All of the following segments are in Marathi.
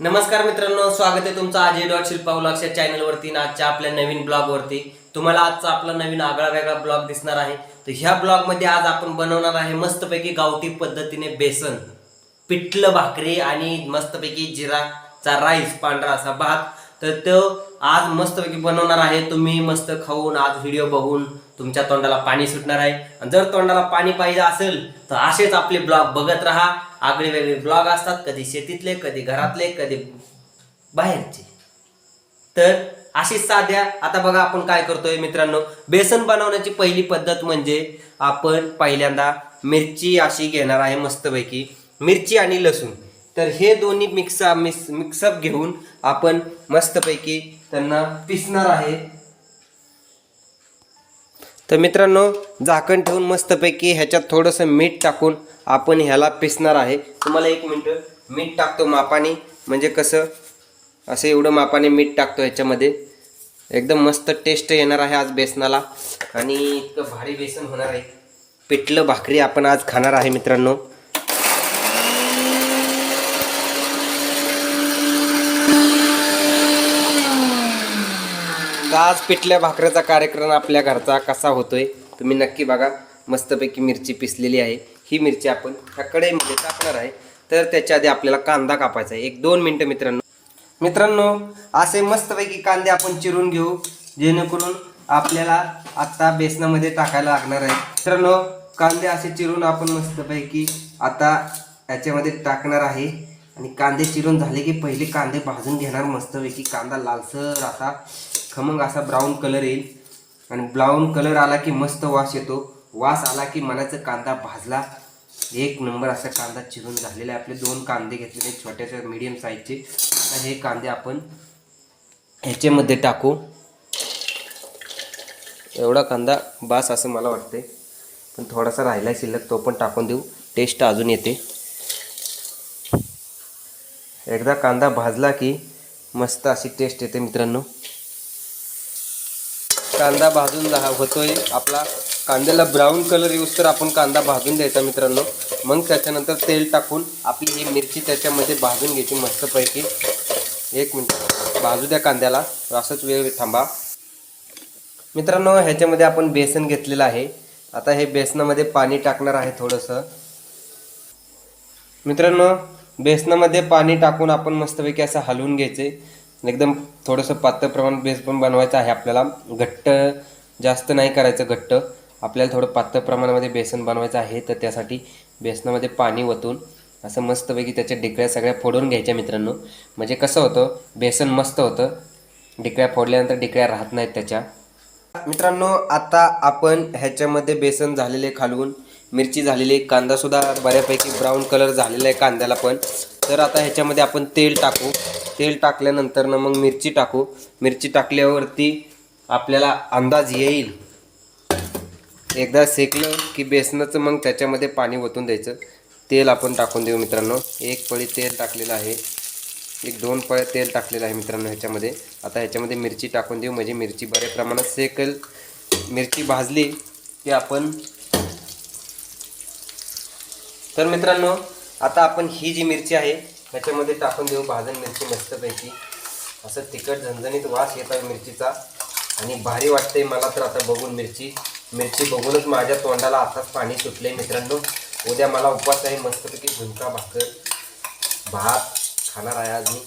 नमस्कार मित्रांनो स्वागत आहे तुमचं अजय डॉट शिल्पा ब्लॉग्स या चॅनलवरती आणि आजच्या आपल्या नवीन ब्लॉगवरती तुम्हाला आजचा आपला नवीन आगळा वेगळा ब्लॉग दिसणार आहे. तर ह्या ब्लॉगमध्ये आज आपण बनवणार आहे मस्तपैकी गावठी पद्धतीने बेसन पिठलं भाकरी आणि मस्तपैकी जिराचा राईस पांढरा असा भात. तर तो आज मस्तपैकी बनवणार आहे. तुम्ही मस्त खाऊन आज व्हिडिओ बघून तुमच्या तोंडाला पाणी सुटणार आहे. आणि जर तोंडाला पाणी पाहिजे असेल तर असेच आपले ब्लॉग बघत राहा. आगळे वेगळे ब्लॉग असतात कधी शेतीतले कधी घरातले कधी बाहेरचे. तर अशी साध्या आता बघा आपण काय करतोय मित्रांनो. बेसन बनवण्याची पहिली पद्धत म्हणजे आपण पहिल्यांदा मिरची अशी घेणार आहे मस्तपैकी. मिरची आणि लसूण. तर हे दोन्ही मिक्स मिक्स मिक्सअप घेऊन आपण मस्तपैकी त्यांना पिसणार आहे. तर मित्रांनो झाकण ठेवून मस्तपैकी ह्याच्यात थोडंसं मीठ टाकून आपण ह्याला पिसणार आहे. तुम्हाला एक मिनटं मीठ टाकतो मापाने. म्हणजे कसं? असं एवढं मापाने मीठ टाकतो ह्याच्यामध्ये. एकदम मस्त टेस्ट येणार आहे आज बेसनाला. आणि इतकं भारी बेसन होणार आहे. पिठलं भाकरी आपण आज खाणार आहे मित्रांनो. आज पिठल्या भाकऱ्याचा कार्यक्रम आपल्या घरचा कसा होतोय तुम्ही नक्की बघा. मस्तपैकी मिरची पिसलेली आहे. ही मिरची आपण ह्या कढईमध्ये टाकणार आहे. तर त्याच्या आधी आपल्याला कांदा कापायचा आहे. एक दोन मिनटं मित्रांनो. मित्रांनो असे मस्तपैकी कांदे आपण चिरून घेऊ जेणेकरून आपल्याला आत्ता बेसनामध्ये टाकायला लागणार आहे. मित्रांनो कांदे असे चिरून आपण मस्तपैकी आता याच्यामध्ये टाकणार आहे. आणि कांदे चिरून झाले की पहिले कांदे भाजून घेणार मस्तपैकी. कांदा लालसर असा खमंग असा ब्राऊन कलर येईल? आणि ब्राऊन कलर आला की मस्त वास येतो. वास आला की मनाचा कांदा भाजला. एक नंबर असा कांदा चिरून झालेला आहे. आपले दोन कांदे घेतलेले छोट्याशा मीडियम साईजचे आता हे कांदे आपण ह्याच्यामध्ये टाकू. एवढा कांदा बास असं मला वाटते पण थोडासा राहिला शिल्लक तो पण टाकून देऊ. टेस्ट अजून येते. एकदा कांदा भाजला की मस्त अशी टेस्ट येते मित्रांनो. कांदा भाजून जा होतोय आपला. कांद्याला ब्राऊन कलर येऊस तर आपण कांदा भाजून द्यायचा मित्रांनो. मग त्याच्यानंतर तेल टाकून आपली ही मिरची त्याच्यामध्ये भाजून घ्यायची मस्तपैकी. एक मिनिट. भाजू द्या कांद्याला. असंच वेळ थांबा. मित्रांनो ह्याच्यामध्ये आपण बेसन घेतलेलं आहे. आता हे बेसनामध्ये पाणी टाकणार आहे थोडंसं. मित्रांनो बेसनामध्ये पाणी टाकून आपण मस्तपैकी असं हलवून घ्यायचे. एकदम थोडंसं पातळ प्रमाण बेस पण बनवायचं आहे आपल्याला. घट्ट जास्त नाही करायचं घट्ट. आपल्याला थोडं पातळ प्रमाणामध्ये बेसन बनवायचं आहे तर त्यासाठी बेसनामध्ये पाणी ओतून असं मस्तपैकी त्याच्या डिकळ्या सगळ्या फोडून घ्यायच्या मित्रांनो. म्हणजे कसं होतं बेसन मस्त होतं. डिकऱ्या फोडल्यानंतर डिकळ्या राहत नाहीत त्याच्या. मित्रांनो आता आपण ह्याच्यामध्ये बेसन झालेले खालवून मिरची झालेली कांदासुद्धा बऱ्यापैकी ब्राऊन कलर झालेला आहे कांद्याला पण. तर आता ह्याच्यामध्ये आपण तेल टाकू. तेल टाकल्यानंतर ना मग मिरची टाकू. मिरची टाकल्यावरती आपल्याला अंदाज येईल. एकदा सेकलं की बेसनाचं मग त्याच्यामध्ये पाणी ओतून द्यायचं. तेल आपण टाकून देऊ मित्रांनो. एक पळी तेल टाकलेलं आहे. एक दोन पळ्या तेल टाकलेलं आहे मित्रांनो ह्याच्यामध्ये. आता ह्याच्यामध्ये मिरची टाकून देऊ. म्हणजे मिरची बऱ्या प्रमाणात सेकल. मिरची भाजली की आपण तर मित्रांनो आता आपण ही जी मिरची आहे ह्याच्यामध्ये टाकून देऊ भाजण मिरची मस्तपैकी. असं तिखट झणझणीत वास येत आहे मिरचीचा. आणि भारी वाटते मला तर आता बघून मिरची. मिरची बघूनच माझ्या तोंडाला आताच पाणी सुटले मित्रांनो. उद्या मला उपवास आहे मस्तपैकी झुणका भाकर भात खाणार आहे आज मी.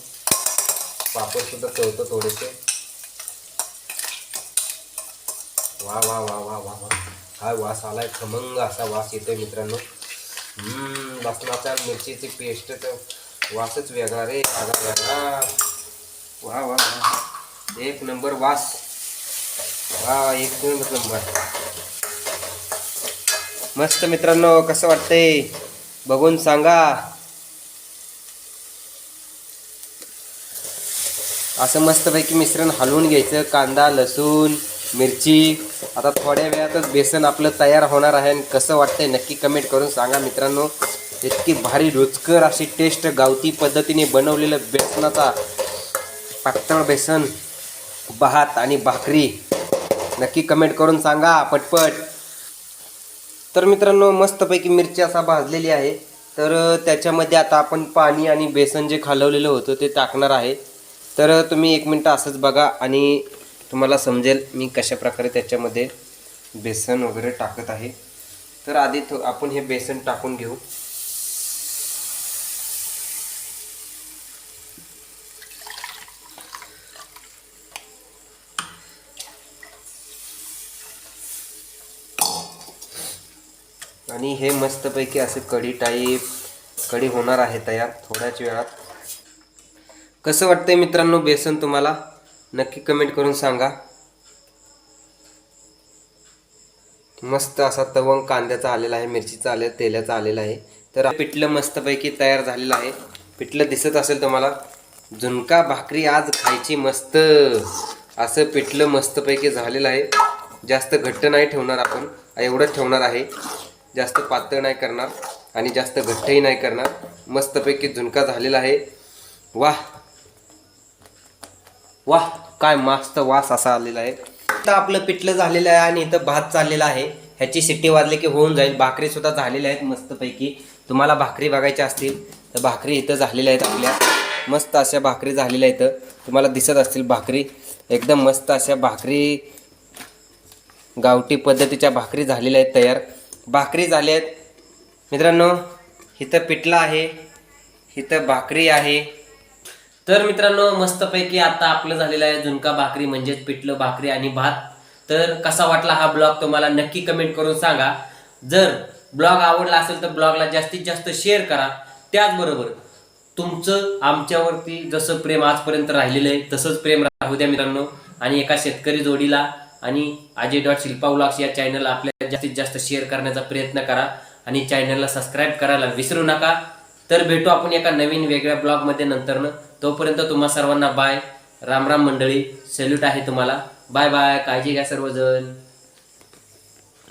पापडसुद्धा चवतो थोडेसे. वा वा वा वा वा वा. काय वास आलाय खमंग असा वास येतोय मित्रांनो. हम्म, मिरचीची पेस्ट तर वासच वेगळा रे वेगळा वेगळा. वा वा वा. एक नंबर वास. वा एक नंबर. मस्त मित्रांनो कसं वाटतंय? बघून सांगा. असं मस्तपैकी मिश्रण हलवून घ्यायचं कांदा लसूण मिरची. आता थोड्या वेळातच बेसन आपलं तयार होणार आहे आणि कसं वाटतंय नक्की कमेंट करून सांगा मित्रांनो. इतकी भारी रुचकर अशी टेस्ट गावती पद्धतीने बनवलेलं बेसनाचा पातळ बेसन भात आणि भाकरी. नक्की कमेंट करून सांगा पटपट. तर मित्रांनो मस्तपैकी मिरची असा भाजलेली आहे. तर त्याच्यामध्ये आता आपण पाणी आणि बेसन जे खालवलेलं होतं ते टाकणार आहे. तर तुम्ही एक मिनटं असंच बघा आणि तुम्हाला समजेल मी कशा प्रकारे त्याच्यामध्ये बेसन वगैरे टाकत आहे. तर आधी थो आपण हे बेसन टाकून घेऊ. आणि हे मस्तपैकी असे कढी टाईप कढी होणार आहे तयार थोड्याच वेळात. कसं वाटतंय मित्रांनो बेसन तुम्हाला? नक्की कमेंट करून सांगा. मस्त असा तवंग कांद्याचा आलेला आहे मिरचीचा आलेला तेलाचा आलेला आहे. तर पिठलं मस्तपैकी तयार झालेलं आहे. पिठलं दिसत असेल तुम्हाला. झुणका भाकरी आज खायची मस्त. असं पिठलं मस्तपैकी झालेलं आहे. जास्त घट्ट नाही ठेवणार आपण. एवढंच ठेवणार आहे. जास्त पातळ नाही करणार आणि जास्त घट्टही नाही करणार. मस्तपैकी झुणका झालेला आहे. वाह! वाह काय मस्त वास असा आलेला आहे. आता आपलं पिठलं झालेलं आहे आणि इथं भात चाललेला आहे. ह्याची शिट्टी वाजली की होऊन जाईल. भाकरी सुद्धा झालेल्या आहेत मस्तपैकी. तुम्हाला भाकरी बघायच्या असतील तर भाकरी इथं झालेल्या आहेत आपल्या. मस्त अशा भाकरी झालेल्या इथं. तुम्हाला दिसत असतील भाकरी. एकदम मस्त अशा भाकरी गावठी पद्धतीच्या भाकरी झालेल्या आहेत तयार. भाकरी झाल्या आहेत. मित्रांनो इथं पिठलं आहे. इथं भाकरी आहे. तर मित्रांनो मस्तपैकी आता आपलं झालेलं आहे झुणका भाकरी म्हणजेच पिठलं भाकरी आणि भात. तर कसा वाटला हा ब्लॉग तुम्हाला नक्की कमेंट करून सांगा. जर ब्लॉग आवडला असेल तर ब्लॉगला जास्तीत जास्त शेअर करा. त्याचबरोबर तुमचं आमच्यावरती जसं प्रेम आजपर्यंत राहिलेलं आहे तसंच प्रेम राहू द्या मित्रांनो. आणि एका शेतकरी जोडीला आणि अजय डॉट शिल्पा ब्लॉग्स या चॅनलला आपल्याला जास्तीत जास्त शेअर करण्याचा प्रयत्न करा. आणि चॅनलला सबस्क्राईब करायला विसरू नका. तर भेटू आपण एका नवीन वेगळ्या ब्लॉगमध्ये नंतरनं. तोपर्यंत तुम्हा सर्वांना बाय. राम राम मंडळी. सॅल्यूट आहे तुम्हाला. Bye bye. काळजी घ्या सर्वजण.